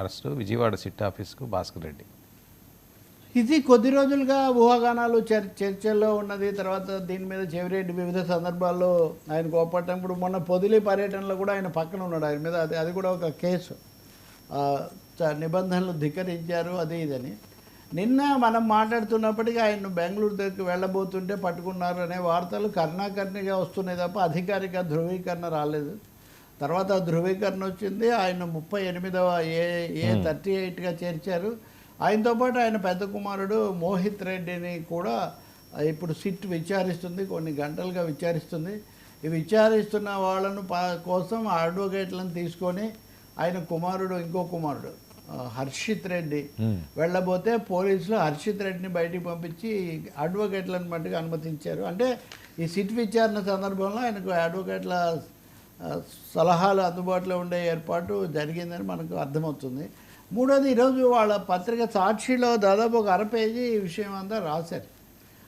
Arrest Vijayawada SIT ఆఫీస్కు భాస్కర్ రెడ్డి. ఇది కొద్ది రోజులుగా ఊహాగానాలు చర్ చర్చల్లో ఉన్నది. తర్వాత దీని మీద చెవిరెడ్డి వివిధ సందర్భాల్లో ఆయన కోపడటం ఇప్పుడు మొన్న పొదిలి పర్యటనలో కూడా ఆయన పక్కన ఉన్నాడు. ఆయన మీద అది అది కూడా ఒక కేసు. నిబంధనలు ధిక్కరించారు అది ఇదని. నిన్న మనం మాట్లాడుతున్నప్పటికీ ఆయన బెంగళూరు దగ్గరికి వెళ్ళబోతుంటే పట్టుకున్నారు అనే వార్తలు కర్ణాకర్ణిగా వస్తున్నాయి తప్ప అధికారిక ధృవీకరణ రాలేదు. తర్వాత ధృవీకరణ వచ్చింది. ఆయన ముప్పై ఎనిమిదవ ఏ ఏ థర్టీ ఎయిట్గా చేర్చారు. ఆయనతో పాటు ఆయన పెద్ద కుమారుడు మోహిత్ రెడ్డిని కూడా ఇప్పుడు సిట్ విచారిస్తుంది కొన్ని గంటలుగా విచారిస్తుంది. ఈ విచారిస్తున్న వాళ్ళను కోసం అడ్వకేట్లను తీసుకొని ఆయన కుమారుడు ఇంకో కుమారుడు హర్షిత్ రెడ్డి వెళ్ళబోతే పోలీసులు హర్షిత్ రెడ్డిని బయటికి పంపించి అడ్వకేట్లను మట్టుకు అనుమతించారు. అంటే ఈ సిట్ విచారణ సందర్భంలో ఆయనకు అడ్వకేట్ల సలహాలు అందుబాటులో ఉండే ఏర్పాటు జరిగిందని మనకు అర్థమవుతుంది. మూడోది ఈరోజు వాళ్ళ పత్రిక సాక్షిలో దాదాపు ఒక అర పేజీ ఈ విషయం అంతా రాశారు.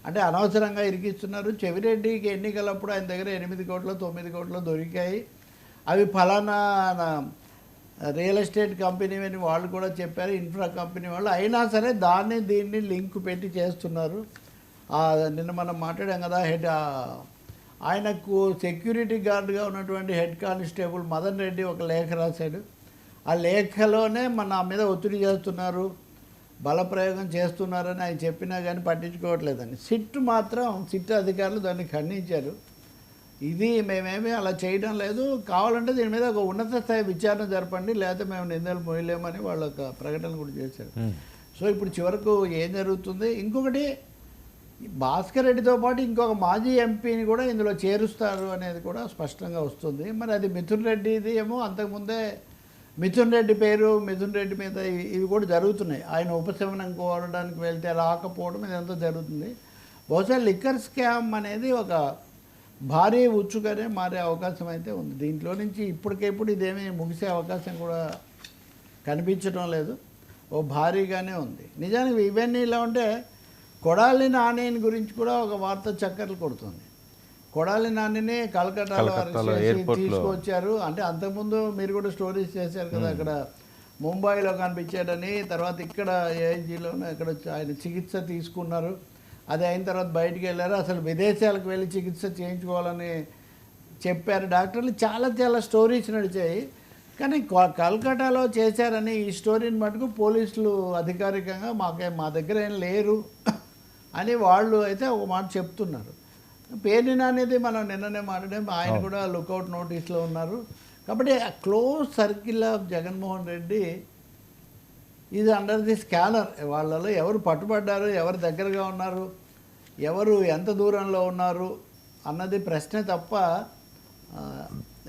అంటే అనవసరంగా ఇరికిస్తున్నారు. చెవిరెడ్డికి ఎన్నికలప్పుడు ఆయన దగ్గర ఎనిమిది కోట్లు తొమ్మిది కోట్లు దొరికాయి. అవి ఫలానా రియల్ ఎస్టేట్ కంపెనీ అని వాళ్ళు కూడా చెప్పారు. ఇన్ఫ్రా కంపెనీ వాళ్ళు అయినా సరే దాన్ని దీన్ని లింక్ పెట్టి చేస్తున్నారు. నిన్న మనం మాట్లాడాం కదా హెడ్ ఆయనకు సెక్యూరిటీ గార్డ్గా ఉన్నటువంటి హెడ్ కానిస్టేబుల్ మదన్ రెడ్డి ఒక లేఖ రాశాడు. ఆ లేఖలోనే మన నా మీద ఒత్తిడి చేస్తున్నారు బలప్రయోగం చేస్తున్నారని ఆయన చెప్పినా కానీ పట్టించుకోవట్లేదని సిట్ మాత్రం సిట్ అధికారులు దాన్ని ఖండించారు. ఇది మేమేమీ అలా చేయడం లేదు. కావాలంటే దీని మీద ఒక ఉన్నత స్థాయి విచారణ జరపండి లేకపోతే మేము నిందలు మోయలేమని వాళ్ళు ఒక ప్రకటన కూడా చేశారు. సో ఇప్పుడు చివరకు ఏం జరుగుతుంది? ఇంకొకటి భాస్కర్ రెడ్డితో పాటు ఇంకొక మాజీ ఎంపీని కూడా ఇందులో చేరుస్తారు అనేది కూడా స్పష్టంగా వస్తుంది. మరి అది మిథున్ రెడ్డిది ఏమో అంతకుముందే మిథున్ రెడ్డి పేరు మిథున్ రెడ్డి మీద ఇవి- కూడా జరుగుతున్నాయి. ఆయన ఉపశమనం కోరడానికి వెళ్తే రాకపోవడం ఇదంతా జరుగుతుంది. బహుశా లిక్కర్ స్కామ్ అనేది ఒక భారీ ఉచ్చుగానే మారే అవకాశం అయితే ఉంది. దీంట్లో నుంచి ఇప్పటికెప్పుడు ఇదేమీ ముగిసే అవకాశం కూడా కనిపించడం లేదు. ఓ భారీగానే ఉంది. నిజానికి ఇవన్నీ ఇలా ఉంటే కొడాలి నానిని గురించి కూడా ఒక వార్త చక్కర్లు కొడుతుంది. కొడాలి నానిని కలకట్టాలో. తీసుకొచ్చారు. అంటే అంతకుముందు మీరు కూడా స్టోరీస్ చేశారు కదా అక్కడ ముంబైలో కనిపించాడని తర్వాత ఇక్కడ ఏఐజీలోనే అక్కడ ఆయన చికిత్స తీసుకున్నారు. అది అయిన తర్వాత బయటికి వెళ్ళారు. అసలు విదేశాలకు వెళ్ళి చికిత్స చేయించుకోవాలని చెప్పారు డాక్టర్లు. చాలా చాలా స్టోరీస్ నడిచాయి. కానీ కల్కటాలో చేశారని ఈ స్టోరీని మటుకు పోలీసులు అధికారికంగా మాకే మా దగ్గర ఏం లేరు. అని వాళ్ళు అయితే ఒక మాట చెప్తున్నారు. పేర్నిన అనేది మనం నిన్ననే మాట్లాడాం ఆయన కూడా లుకౌట్ నోటీస్లో ఉన్నారు. కాబట్టి close circle of Jaganmohan Reddy ఇది అండర్ ది స్కానర్. వాళ్ళలో ఎవరు పట్టుబడ్డారు ఎవరు దగ్గరగా ఉన్నారు ఎవరు ఎంత దూరంలో ఉన్నారు అన్నది ప్రశ్నే తప్ప ఆ,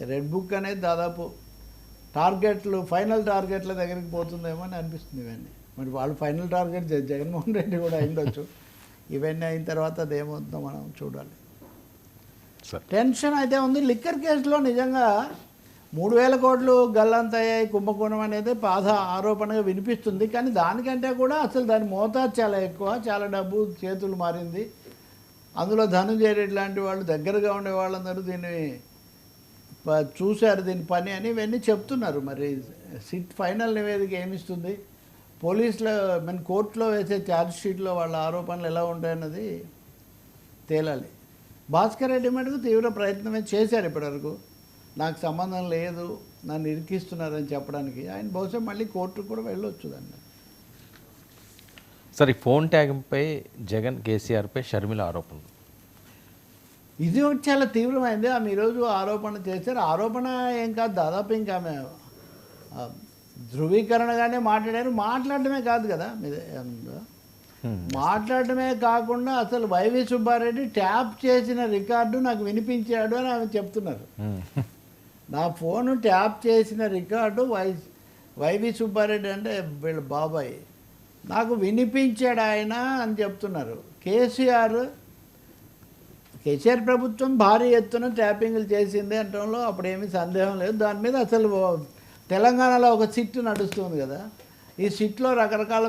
రెడ్ బుక్ అనేది దాదాపు టార్గెట్లు ఫైనల్ టార్గెట్ల దగ్గరికి పోతుందేమో అని అనిపిస్తుంది ఇవన్నీ. మరి వాళ్ళు ఫైనల్ టార్గెట్ జగన్మోహన్ రెడ్డి కూడా అయిండొచ్చు ఇవన్నీ అయిన తర్వాత అది ఏమవుతుందో మనం చూడాలి. టెన్షన్ అయితే ఉంది. లిక్కర్ కేసులో నిజంగా మూడు వేల కోట్లు గల్లంతయ్యాయి. కుంభకోణం అనేది బాధ ఆరోపణగా వినిపిస్తుంది. కానీ దానికంటే కూడా అసలు దాని మోతాదు చాలా ఎక్కువ. చాలా డబ్బు చేతులు మారింది. అందులో ధనుంజయ రెడ్డి లాంటి వాళ్ళు దగ్గరగా ఉండే వాళ్ళందరూ దీన్ని చూశారు. దీని పని అని ఇవన్నీ చెప్తున్నారు. మరి సిట్ ఫైనల్ నివేదిక ఏమిస్తుంది? పోలీసులో మన కోర్టులో వేసే ఛార్జ్ షీట్లో వాళ్ళ ఆరోపణలు ఎలా ఉంటాయన్నది తేలాలి. భాస్కర్ రెడ్డి మటుకు తీవ్ర ప్రయత్నమే చేశారు ఇప్పటివరకు. నాకు సంబంధం లేదు నన్ను ఇరికిస్తున్నారని చెప్పడానికి. ఆయన బహుశా మళ్ళీ కోర్టుకు కూడా వెళ్ళొచ్చు దాన్ని. సరే ఫోన్ ట్యాగింగ్పై జగన్ కేసీఆర్పై షర్మిల ఆరోపణలు. ఇది చాలా తీవ్రమైంది. ఆమె ఈరోజు ఆరోపణ చేశారు. ఆరోపణ ఏం కాదు దాదాపు ఇంకా ఆమె ధృవీకరణగానే మాట్లాడారు. మాట్లాడటమే కాదు కదా మీదే. మాట్లాడటమే కాకుండా అసలు వైవి సుబ్బారెడ్డి ట్యాప్ చేసిన రికార్డు నాకు వినిపించాడు అని ఆమె చెప్తున్నారు. నా ఫోను ట్యాప్ చేసిన రికార్డు వై వైవి సుబ్బారెడ్డి అంటే వీళ్ళ బాబాయ్. నాకు వినిపించాడు ఆయన అని చెప్తున్నారు. కేసీఆర్ కేసీఆర్ ప్రభుత్వం భారీ ఎత్తున ట్యాపింగ్లు చేసింది అంటంలో అప్పుడు ఏమీ సందేహం లేదు. దాని మీద అసలు తెలంగాణలో ఒక సిట్ నడుస్తుంది కదా. ఈ సిట్లో రకరకాల